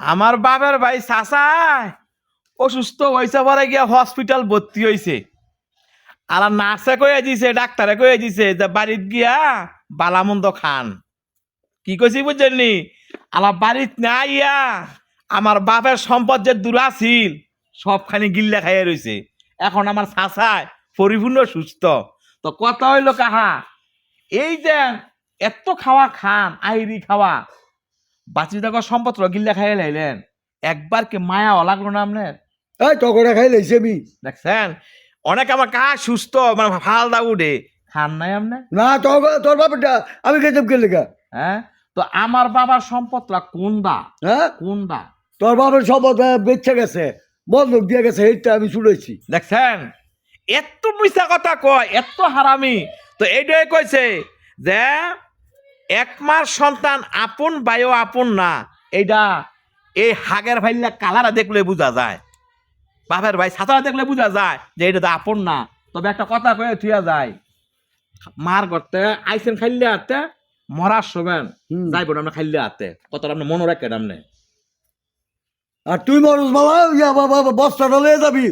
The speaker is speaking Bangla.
আমার বাবার ভাই চাচাই অসুস্থ হয়েছে, পরে গিয়া হসপিটাল ভর্তি হয়েছে। আর নার্সে কয়ে দিছে, ডাক্তারে কয়ে দিছে যে বাড়িত গিয়া বালামন্দ খান। কি কইছি বুঝছেননি আমার বাড়িত না ইয়া। আমার বাপের সম্পদ যে দূর আছিল সবখানি গিল্লা খাইয়ে রয়েছে এখন আমার চাচাই পরিপূর্ণ সুস্থ। তো কথা হইল কাহা, এই যে এত খাওয়া খান, আইরি খাওয়া বাঁচি থাকা সম্পত্র গিল্লা খাইয়ে লাইলেন। একবার কি মায়া লাগল না আপনার? এই টকরা খাই লাইছি আমি দেখছেন? অনেক আমার কা সুস্থ মানে ভালো দা উঠে। খান নাই আপনি না তোর তোর বাপটা আমি খেতাম কে লেখা হ্যাঁ? তো আমার বাবার সম্পদটা কোন দা হ্যাঁ? কোন দা তোর বাপের সব বেঁচে গেছে বন্ধক দিয়ে গেছে এইটা আমি শুনেছি। দেখছেন? এত মিশা কথা কয় এত হারামি। তো এইটাই কইছে যে এক মাস সন্তান আপন বায়ু আপন না। এইটা এই হাগের ভাইলা কালারা দেখলে বোঝা যায়। বাপের ভাই ছাতারা দেখলে বোঝা যায় যে এটা তো আপন না। তবে একটা কথা কয়ে থুয়া যায় মার করতে আইসেন খাইলে হাতে মরার শোবেন। যাইব আমরা খাইলে হাতে। কথাটা আপনি মনে রাখেন আপনি আর তুই মানুষ বাবা বাবা লয়ে যাবি।